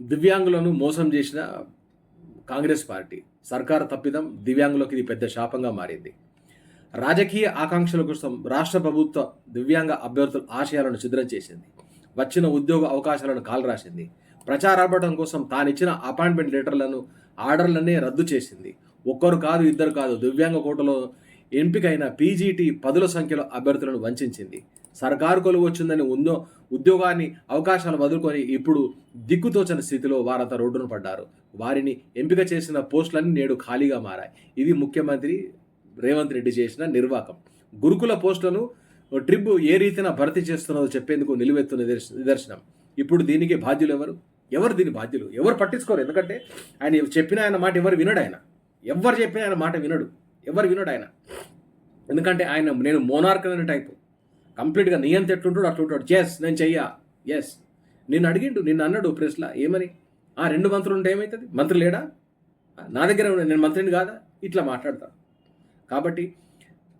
దివ్యాంగులను మోసం చేసిన కాంగ్రెస్ పార్టీ సర్కారు తప్పిదం దివ్యాంగులకు ఇది పెద్ద శాపంగా మారింది. రాజకీయ ఆకాంక్షల కోసం రాష్ట్ర ప్రభుత్వ దివ్యాంగ అభ్యర్థుల ఆశయాలను చిద్రం చేసింది. వచ్చిన ఉద్యోగ అవకాశాలను కాలరాసింది. ప్రచారార్భటం కోసం తానిచ్చిన అపాయింట్మెంట్ లెటర్లను ఆర్డర్లనే రద్దు చేసింది. ఒక్కరు కాదు ఇద్దరు కాదు దివ్యాంగ కోటలో ఎంపికైన పీజీటీ పదుల సంఖ్యలో అభ్యర్థులను వంచింది సర్కారు కొలువు వచ్చిందని ఉందో ఉద్యోగాన్ని అవకాశాలు వదులుకొని ఇప్పుడు దిక్కుతోచని స్థితిలో వారంతా రోడ్డున పడ్డారు. వారిని ఎంపిక చేసిన పోస్టులన్నీ నేడు ఖాళీగా మారాయి. ఇది ముఖ్యమంత్రి రేవంత్ రెడ్డి చేసిన నిర్వాకం. గురుకుల పోస్టులను ట్రిప్ ఏ రీతిన భర్తీ చేస్తున్నదో చెప్పేందుకు నిలువెత్తు నిదర్శనం. ఇప్పుడు దీనికి బాధ్యులు ఎవరు? ఎవరు దీని బాధ్యులు? ఎవరు పట్టించుకోరు. ఎందుకంటే ఆయన చెప్పిన ఆయన మాట ఎవరు వినడు ఆయన. ఎవరు చెప్పిన ఆయన మాట వినడు. ఎవరు వినడు ఆయన. ఎందుకంటే ఆయన నేను మోనార్క్ అనే టైపు కంప్లీట్గా నీ అంత ఎట్లుంటాడు అట్లుంటాడు ఎస్ నేను చెయ్యా. ఎస్ నిన్ను అడిగిండు నిన్ను అన్నాడు ప్రెస్లా ఏమని? ఆ రెండు మంత్రులు ఉంటే ఏమవుతుంది మంత్రి లేడా? నా దగ్గర నేను మంత్రిని కాదా? ఇట్లా మాట్లాడతా. కాబట్టి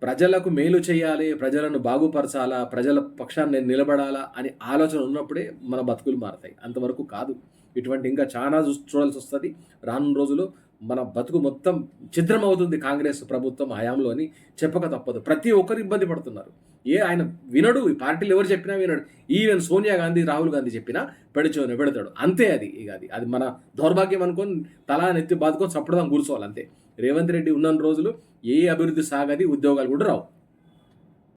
ప్రజలకు మేలు చేయాలి ప్రజలను బాగుపరచాలా ప్రజల పక్షాన్ని నేను నిలబడాలా అని ఆలోచన ఉన్నప్పుడే మన బతుకులు మారతాయి. అంతవరకు కాదు. ఇటువంటి ఇంకా చాలా చూ- చూడాల్సి వస్తుంది. రానున్న రోజుల్లో మన బతుకు మొత్తం ఛిద్రం అవుతుంది కాంగ్రెస్ ప్రభుత్వం హయాంలో అని చెప్పక తప్పదు. ప్రతి ఒక్కరు ఇబ్బంది పడుతున్నారు. ఏ ఆయన వినడు ఈ పార్టీలు ఎవరు చెప్పినా వినడు. ఈవెన్ సోనియా గాంధీ రాహుల్ గాంధీ చెప్పినా పెడిచోని పెడతాడు. అంతే అది ఇక అది. అది మన దౌర్భాగ్యం అనుకొని తలా నెత్తి బాదుకొని చప్పడదాం కూర్చోవాలి అంతే. రేవంత్ రెడ్డి ఉన్న రోజులు ఏ అభివృద్ధి సాగది ఉద్యోగాలు కూడా రావు.